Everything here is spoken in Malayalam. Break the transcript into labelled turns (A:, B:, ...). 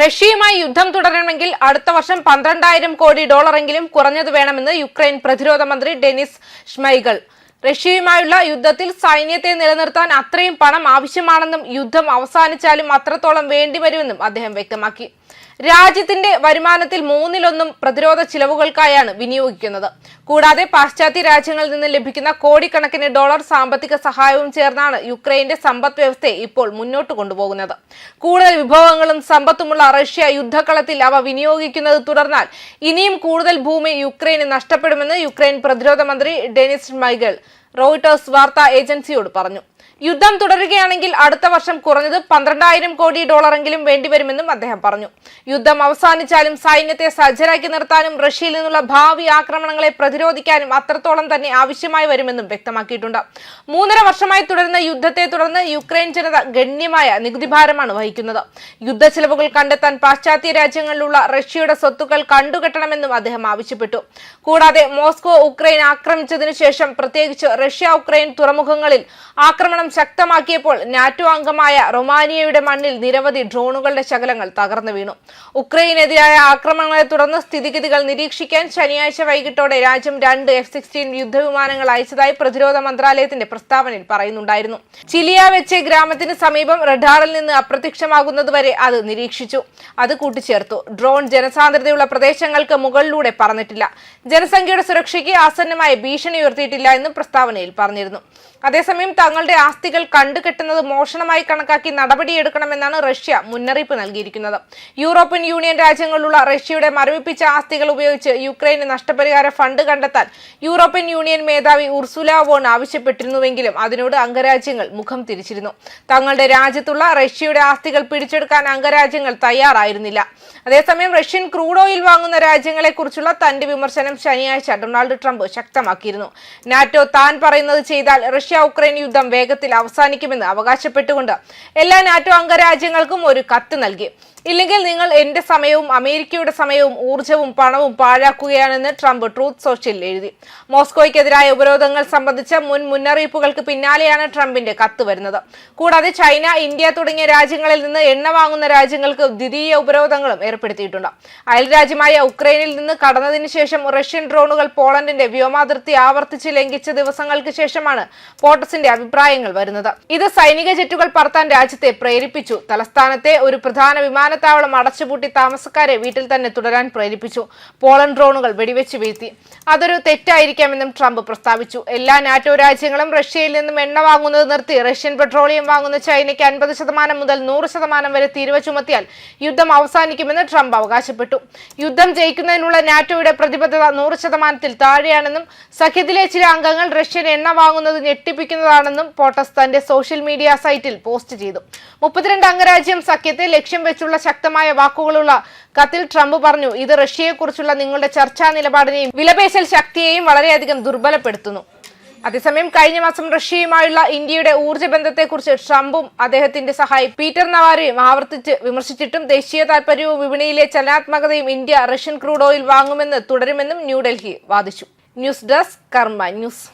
A: റഷ്യയുമായി യുദ്ധം തുടരണമെങ്കിൽ അടുത്ത വർഷം പന്ത്രണ്ടായിരം കോടി ഡോളറെങ്കിലും കുറഞ്ഞത് വേണമെന്ന് യുക്രൈൻ പ്രതിരോധ മന്ത്രി ഡെനിസ് ഷ്മൈഗൾ റഷ്യയുമായുള്ള യുദ്ധത്തിൽ സൈന്യത്തെ നിലനിർത്താൻ അത്രയും പണം ആവശ്യമാണെന്നും യുദ്ധം അവസാനിച്ചാലും അത്രത്തോളം വേണ്ടിവരുമെന്നും അദ്ദേഹം വ്യക്തമാക്കി. രാജ്യത്തിന്റെ വരുമാനത്തിൽ മൂന്നിലൊന്നും പ്രതിരോധ ചിലവുകൾക്കായാണ് വിനിയോഗിക്കുന്നത്. കൂടാതെ പാശ്ചാത്യ രാജ്യങ്ങളിൽ നിന്ന് ലഭിക്കുന്ന കോടിക്കണക്കിന് ഡോളർ സാമ്പത്തിക സഹായവും ചേർന്നാണ് യുക്രൈന്റെ സമ്പദ് വ്യവസ്ഥയെ ഇപ്പോൾ മുന്നോട്ട് കൊണ്ടുപോകുന്നത്. കൂടുതൽ വിഭവങ്ങളും സമ്പത്തുമുള്ള റഷ്യ യുദ്ധക്കളത്തിൽ അവ വിനിയോഗിക്കുന്നത് തുടർന്നാൽ ഇനിയും കൂടുതൽ ഭൂമി യുക്രൈന് നഷ്ടപ്പെടുമെന്ന് യുക്രൈൻ പ്രതിരോധ മന്ത്രി ഡെനിസ് മൈഗൾ റോയിട്ടേഴ്സ് വാർത്താ ഏജൻസിയോട് പറഞ്ഞു. യുദ്ധം തുടരുകയാണെങ്കിൽ അടുത്ത വർഷം കുറഞ്ഞത് പന്ത്രണ്ടായിരം കോടി ഡോളറെങ്കിലും വേണ്ടിവരുമെന്നും അദ്ദേഹം പറഞ്ഞു. യുദ്ധം അവസാനിച്ചാലും സൈന്യത്തെ സജ്ജരാക്കി നിർത്താനും റഷ്യയിൽ നിന്നുള്ള ഭാവി ആക്രമണങ്ങളെ പ്രതിരോധിക്കാനും അത്രത്തോളം തന്നെ ആവശ്യമായി വരുമെന്നും വ്യക്തമാക്കിയിട്ടുണ്ട്. മൂന്നര വർഷമായി തുടരുന്ന യുദ്ധത്തെ തുടർന്ന് യുക്രൈൻ ജനത ഗണ്യമായ നികുതി ഭാരമാണ് വഹിക്കുന്നത്. യുദ്ധ ചെലവുകൾ കണ്ടെത്താൻ പാശ്ചാത്യ രാജ്യങ്ങളിലുള്ള റഷ്യയുടെ സ്വത്തുക്കൾ കണ്ടുകെട്ടണമെന്നും അദ്ദേഹം ആവശ്യപ്പെട്ടു. കൂടാതെ മോസ്കോ ഉക്രൈൻ ആക്രമിച്ചതിനു ശേഷം പ്രത്യേകിച്ച് റഷ്യ ഉക്രൈൻ തുറമുഖങ്ങളിൽ ആക്രമണം ശക്തമാക്കിയപ്പോൾ നാറ്റോ അംഗമായ റൊമാനിയയുടെ മണ്ണിൽ നിരവധി ഡ്രോണുകളുടെ ശകലങ്ങൾ തകർന്നു വീണു. ഉക്രൈനെതിരായ ആക്രമണങ്ങളെ തുടർന്ന് സ്ഥിതിഗതികൾ നിരീക്ഷിക്കാൻ ശനിയാഴ്ച വൈകിട്ടോടെ രാജ്യം രണ്ട് എഫ് സിക്സ്റ്റീൻ യുദ്ധവിമാനങ്ങൾ അയച്ചതായി പ്രതിരോധ മന്ത്രാലയത്തിന്റെ പ്രസ്താവനയിൽ പറയുന്നുണ്ടായിരുന്നു. ചിലിയ വെച്ച ഗ്രാമത്തിന് സമീപം റഡാറിൽ നിന്ന് അപ്രത്യക്ഷമാകുന്നതുവരെ അത് നിരീക്ഷിച്ചു. അത് കൂട്ടിച്ചേർത്തു. ഡ്രോൺ ജനസാന്ദ്രതയുള്ള പ്രദേശങ്ങൾക്ക് മുകളിലൂടെ പറന്നിട്ടില്ല. ജനസംഖ്യയുടെ സുരക്ഷയ്ക്ക് ആസന്നമായ ഭീഷണി ഉയർത്തിയിട്ടില്ല എന്നും പ്രസ്താവനയിൽ പറഞ്ഞിരുന്നു. അതേസമയം തങ്ങളുടെ ആസ്തികൾ കണ്ടുകെട്ടുന്നത് മോഷണമായി കണക്കാക്കി നടപടിയെടുക്കണമെന്നാണ് റഷ്യ മുന്നറിയിപ്പ് നൽകിയിരിക്കുന്നത്. യൂറോപ്യൻ യൂണിയൻ രാജ്യങ്ങളിലുള്ള റഷ്യയുടെ മരവിപ്പിച്ച ആസ്തികൾ ഉപയോഗിച്ച് യുക്രൈന് നഷ്ടപരിഹാര ഫണ്ട് കണ്ടെത്താൻ യൂറോപ്യൻ യൂണിയൻ മേധാവി ഉർസുല വോൺ ആവശ്യപ്പെട്ടിരുന്നുവെങ്കിലും അതിനോട് അംഗരാജ്യങ്ങൾ മുഖം തിരിച്ചിരുന്നു. തങ്ങളുടെ രാജ്യത്തുള്ള റഷ്യയുടെ ആസ്തികൾ പിടിച്ചെടുക്കാൻ അംഗരാജ്യങ്ങൾ തയ്യാറായിരുന്നില്ല. അതേസമയം റഷ്യൻ ക്രൂഡ് ഓയിൽ വാങ്ങുന്ന രാജ്യങ്ങളെക്കുറിച്ചുള്ള തന്റെ വിമർശനം ശനിയാഴ്ച ഡൊണാൾഡ് ട്രംപ് ശക്തമാക്കിയിരുന്നു. നാറ്റോ താൻ പറയുന്നത് ചെയ്താൽ റഷ്യ ഉക്രൈൻ യുദ്ധം വേഗത്തിൽ അവസാനിക്കുമെന്ന് അവകാശപ്പെട്ടുകൊണ്ട് എല്ലാ നാറ്റോ അംഗരാജ്യങ്ങൾക്കും ഒരു കത്ത് നൽകി. ഇല്ലെങ്കിൽ നിങ്ങൾ എന്റെ സമയവും അമേരിക്കയുടെ സമയവും ഊർജവും പണവും പാഴാക്കുകയാണെന്ന് ട്രംപ് ട്രൂത്ത് സോഷ്യലിൽ എഴുതി. മോസ്കോയ്ക്കെതിരായ ഉപരോധങ്ങൾ സംബന്ധിച്ച മുൻ മുന്നറിയിപ്പുകൾക്ക് പിന്നാലെയാണ് ട്രംപിന്റെ കത്ത് വരുന്നത്. കൂടാതെ ചൈന ഇന്ത്യ തുടങ്ങിയ രാജ്യങ്ങളിൽ നിന്ന് എണ്ണ വാങ്ങുന്ന രാജ്യങ്ങൾക്ക് ദ്വിതീയ ഉപരോധങ്ങളും ഏർപ്പെടുത്തിയിട്ടുണ്ട്. അയൽരാജ്യമായ ഉക്രൈനിൽ നിന്ന് കടന്നതിന് ശേഷം റഷ്യൻ ഡ്രോണുകൾ പോളണ്ടിന്റെ വ്യോമാതിർത്തി ആവർത്തിച്ച് ലംഘിച്ച ദിവസങ്ങൾക്ക് ശേഷമാണ് പോട്ടസിന്റെ അഭിപ്രായങ്ങൾ വരുന്നത്. ഇത് സൈനിക ജെറ്റുകൾ പറത്താൻ രാജ്യത്തെ പ്രേരിപ്പിച്ചു. തലസ്ഥാനത്തെ ഒരു പ്രധാന വിമാനത്താവളം അടച്ചുപൂട്ടി താമസക്കാരെ വീട്ടിൽ തന്നെ തുടരാൻ പ്രേരിപ്പിച്ചു. പോളൻ ഡ്രോണുകൾ വെടിവെച്ച് വീഴ്ത്തി. അതൊരു തെറ്റായിരിക്കാമെന്നും ട്രംപ് പ്രസ്താവിച്ചു. എല്ലാ നാറ്റോ രാജ്യങ്ങളും റഷ്യയിൽ നിന്നും എണ്ണ വാങ്ങുന്നത് നിർത്തി. റഷ്യൻ പെട്രോളിയം വാങ്ങുന്ന ചൈനയ്ക്ക് അൻപത് ശതമാനം മുതൽ നൂറ് ശതമാനം വരെ തീരുവ ചുമത്തിയാൽ യുദ്ധം അവസാനിക്കുമെന്ന് ട്രംപ് അവകാശപ്പെട്ടു. യുദ്ധം ജയിക്കുന്നതിനുള്ള നാറ്റോയുടെ പ്രതിബദ്ധത നൂറ് ശതമാനത്തിൽ താഴെയാണെന്നും സഖ്യത്തിലെ ചില അംഗങ്ങൾ റഷ്യൻ എണ്ണ വാങ്ങുന്നത് ഞെട്ടിപ്പിക്കുന്നതാണെന്നും പോട്ടസ് തന്റെ സോഷ്യൽ മീഡിയ സൈറ്റിൽ പോസ്റ്റ് ചെയ്തു. മുപ്പത്തിരണ്ട് അംഗരാജ്യം സഖ്യത്തെ ലക്ഷ്യം വെച്ചുള്ള ശക്തമായ വാക്കുകളുള്ള കത്തിൽ ട്രംപ് പറഞ്ഞു ഇത് റഷ്യയെക്കുറിച്ചുള്ള നിങ്ങളുടെ ചർച്ചാ നിലപാടിനെയും വിലപേശൽ ശക്തിയെയും വളരെയധികം ദുർബലപ്പെടുത്തുന്നു. അതേസമയം കഴിഞ്ഞ മാസം റഷ്യയുമായുള്ള ഇന്ത്യയുടെ ഊർജ ബന്ധത്തെക്കുറിച്ച് ട്രംപും അദ്ദേഹത്തിന്റെ സഹായി പീറ്റർ നവാരയും ആവർത്തിച്ച് വിമർശിച്ചിട്ടും ദേശീയ താൽപര്യവും വിപണിയിലെ ചലനാത്മകതയും ഇന്ത്യ റഷ്യൻ ക്രൂഡ് ഓയിൽ വാങ്ങുമെന്ന് തുടരുമെന്നും ന്യൂഡൽഹി വാദിച്ചു. News desk Karma news.